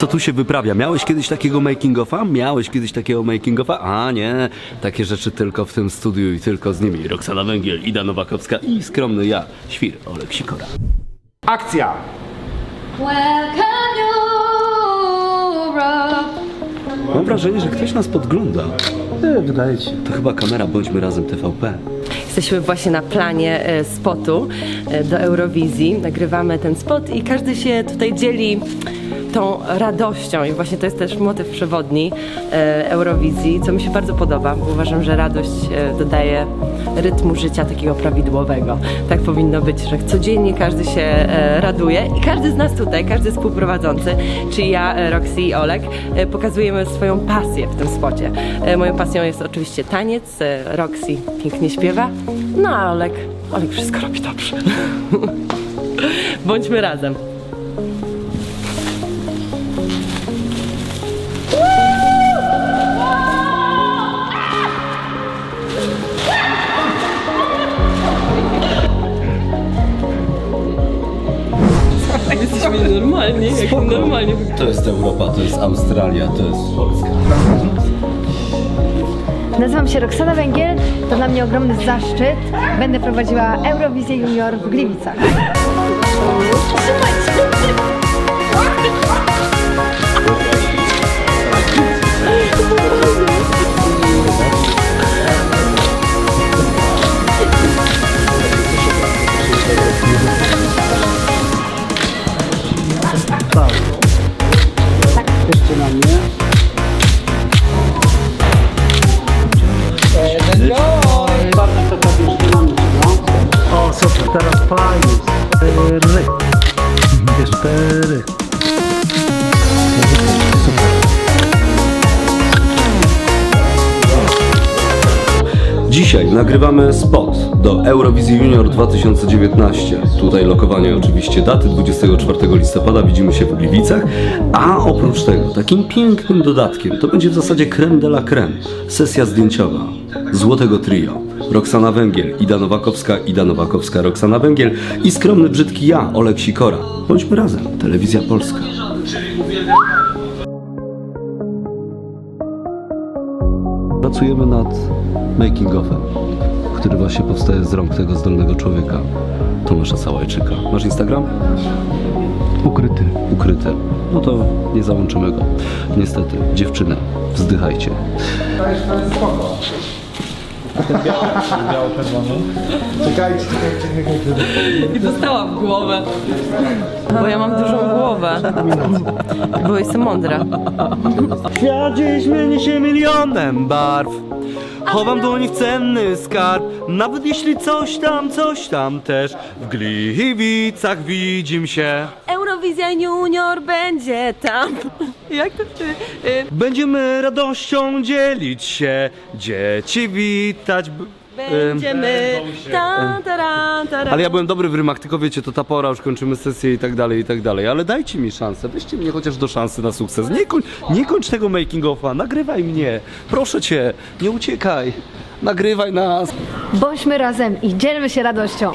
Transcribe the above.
Co tu się wyprawia? Miałeś kiedyś takiego making offa? Miałeś kiedyś takiego making offa? A nie, takie rzeczy tylko w tym studiu i tylko z nimi. Roxana Węgiel, Ida Nowakowska i skromny ja, świr Olek Sikora. Akcja! Welcome Europe. Mam wrażenie, że ktoś nas podgląda. Nie, wydaje ci. To chyba kamera Bądźmy Razem TVP. Jesteśmy właśnie na planie e, spotu e, do Eurowizji. Nagrywamy ten spot i każdy się tutaj dzieli tą radością i właśnie to jest też motyw przewodni e, Eurowizji, co mi się bardzo podoba, bo uważam, że radość dodaje rytmu życia takiego prawidłowego. Tak powinno być, że codziennie każdy się raduje i każdy z nas tutaj, każdy współprowadzący, czyli ja, Roxy i Olek, pokazujemy swoją pasję w tym spocie. Moją pasją jest oczywiście taniec, Roxy pięknie śpiewa, no a Olek, Olek wszystko robi dobrze. Bądźmy razem. Jesteśmy normalni, jak normalnie To jest Europa, to jest Australia, to jest Polska. Nazywam się Roxana Węgiel, to dla mnie ogromny zaszczyt. Będę prowadziła Eurowizję Junior w Gliwicach. Jeszcze na mnie. Dzisiaj nagrywamy spot do Eurowizji Junior 2019. Tutaj lokowanie oczywiście daty 24 listopada widzimy się w Gliwicach, a oprócz tego takim pięknym dodatkiem to będzie w zasadzie creme de la creme, sesja zdjęciowa złotego trio. Roxana Węgiel, Ida Nowakowska, Ida Nowakowska, Roxana Węgiel i skromny brzydki ja, Olek Sikora. Bądźmy razem, Telewizja Polska. Pracujemy nad making offem, który właśnie powstaje z rąk tego zdolnego człowieka, Tomasza Sałajczyka. Masz Instagram? Ukryty. Ukryty. No to nie załączymy go. Niestety, dziewczyny, wzdychajcie. Czekajcie, czekajcie, czekajcie. I dostałam w głowę. Bo ja mam dużą głowę. Bo jestem mądra. Świat dziś zmieni się milionem barw. Chowam dłoni w cenny skarb, nawet jeśli coś tam, coś tam też w Gliwicach widzim się. Eurowizja Junior będzie tam. Jak to ty? y, Będziemy radością dzielić się, dzieci witać. b- Będziemy. Ta, ta, ta, Ale ja byłem dobry w rymach, tylko wiecie, to ta pora, już kończymy sesję i tak dalej, i tak dalej. Ale dajcie mi szansę, weźcie mnie chociaż do szansy na sukces. Nie, koń, nie kończ tego making offa, nagrywaj mnie. Proszę cię, nie uciekaj. Nagrywaj nas. Bądźmy razem i dzielmy się radością.